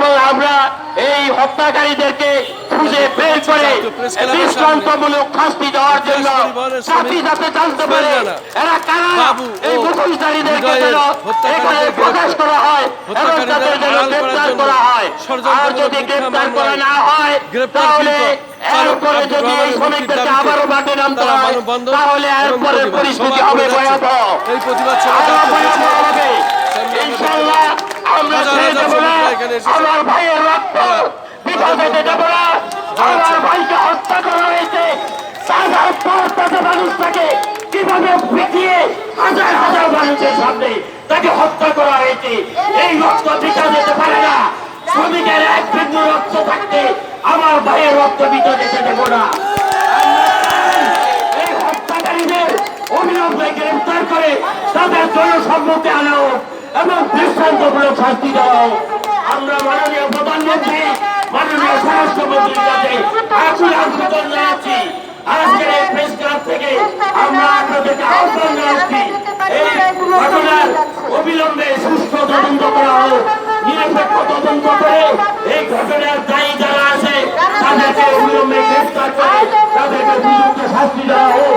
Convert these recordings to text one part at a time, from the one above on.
এবং আমরা এই হত্যাকারীদেরকে খুঁজে বের করে দৃষ্টান্তমূলক শাস্তি দেওয়ার জন্য জাতি যাতে জানতে পারে এরা কারা? এই মুখোশধারীদেরকে যেন এখানে প্রকাশ করা হয় এবং তাদের যেন গ্রেপ্তার করা হয়। আর যদি গ্রেপ্তার করা না হয় তাহলে গ্রেপ্তারকৃত এর উপরে যদি এই শ্রমিকদেরকে আবারও মাঠে নামতে হয় তাহলে এরপরে পরিস্থিতি হবে ভয়াবহ। ভয়াবহ হবে সামনে আমরা ইনশাআল্লাহ আমরা হাজার ছেড়ে হাজার দেব না শ্রমিকরা এখানে এসেছে। আমার ভাইয়ের রক্ত বিপদ দেব না। আমার ভাইকে হত্যা করা হয়েছে। হাজার মানুষটাকে কীভাবে পিটিয়ে হাজার হাজার মানুষের সামনে তাকে হত্যা করা হয়েছে এই রক্ত পিঠা যেতে পারে না। শ্রমিকের এক বিন্দু রক্ত থাকতে আমার ভাইয়ের রক্ত যেতে দেব না এই হত্যাকারীদের অবিলম্বে গ্রেফতার করে তাদের জনসম্মুখে আনা হোক এবং দৃষ্টান্তমূলক শাস্তি হোক আমরা মাননীয় প্রধানমন্ত্রী, মাননীয় স্বরাষ্ট্রমন্ত্রীর কাছে আকুল আবেদন জানাচ্ছি। আজকের এই প্রেস ক্লাব থেকে আমরা আপনাদেরকে আহ্বান জানাচ্ছি। এই ঘটনার অবিলম্বে সুস্থ তদন্ত করা হোক, নিরপেক্ষ তদন্ত করে এই ঘটনার দায়ী যারা আছে, তাদেরকে অবিলম্বে গ্রেফতার করে তাদেরকে উপযুক্ত শাস্তি দেওয়া হোক।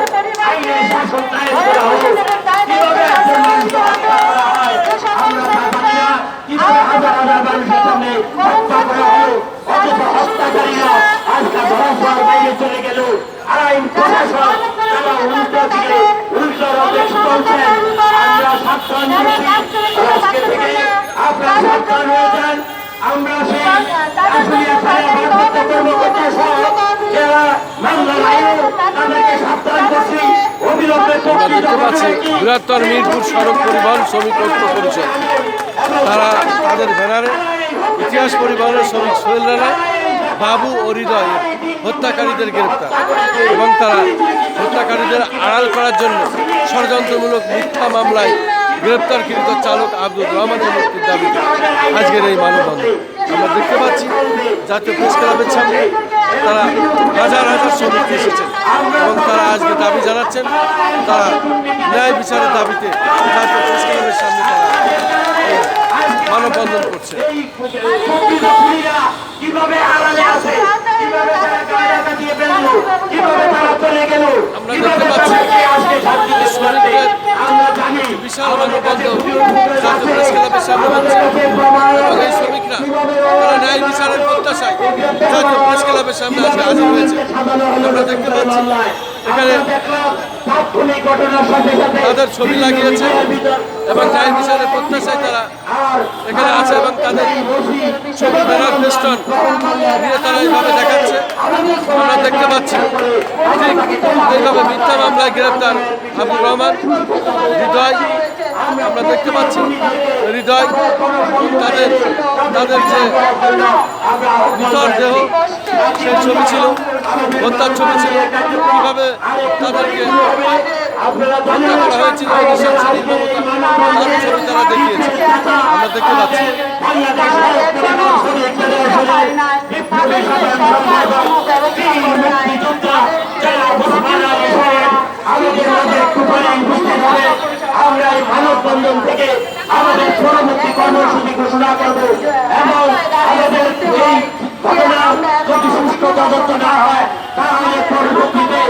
আজকে থেকে আপনারা সাবধান হয়ে যান। আমরা সেই আশুলিয়া থানার ভারপ্রাপ্ত কর্মকর্তা সহ যারা মামলা আইন তাদেরকে সাবধান করছি। অবিলম্বে দেখতে পাচ্ছি বৃহত্তর মিরপুর সড়ক পরিবহন শ্রমিক ঐক্য পরিষদ। তারা তাদের ব্যানারে ইতিহাস পরিবহনের শ্রমিক সোহেল রানা বাবু ও হৃদয় হত্যাকারীদের গ্রেপ্তার এবং তারা হত্যাকারীদের আড়াল করার জন্য ষড়যন্ত্রমূলক মিথ্যা মামলায় গ্রেপ্তারকৃত চালক আব্দুর রহমানের মুক্তির দাবিতে আজকের এই মানববন্ধন। আমরা দেখতে পাচ্ছি, জাতীয় প্রেস ক্লাবের সামনে তারা হাজার হাজার শ্রমিক এসেছেন এবং তারা আজকে দাবি জানাচ্ছেন, তারা ন্যায় বিচারের দাবিতে জাতীয় প্রেস ক্লাবের সামনে তারা মানববন্ধন করছে। আমরা দেখতে পাচ্ছি তাদেরকে আজকে শান্তি দিতে পারবে? শ্রমিকদের আমরা জানি সামনে ক্লাবের সামনে আমরা দেখতে পাচ্ছি, এখানে তাদের ছবি লাগিয়েছে এবং ন্যায় বিচারের প্রত্যাশায় তারা এখানে আছে এবং তাদের ছবি ব্যানার ফেস্টন নিয়ে তারা এইভাবে দেখাচ্ছে। আমরা দেখতে পাচ্ছি, ঠিক এইভাবে মিথ্যা মামলায় গ্রেপ্তার আবুর রহমান, হৃদয় আমরা দেখতে পাচ্ছি হৃদয় তাদের তাদের যে দেহ, সেই ছবি ছিল হত্যার ছবি ছিল, কীভাবে তাদেরকে হত্যা করা হয়েছিল তারা দেখিয়েছে। আমরা দেখতে পাচ্ছি। আমাদের পরবর্তী কর্মসূচি ঘোষণা করব এবং আমাদের এই ঘটনা যদি সুষ্ঠু তদন্ত না হয় তাহলে পরবর্তীতে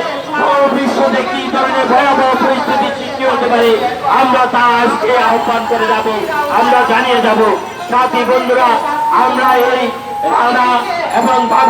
বিশ্বতে কি ধরনের ভয়াবহ পরিস্থিতি সৃষ্টি হতে পারে আমরা তা আজকে আহ্বান করে যাব আমরা জানিয়ে যাব সাথী বন্ধুরা আমরা এই রানা এবং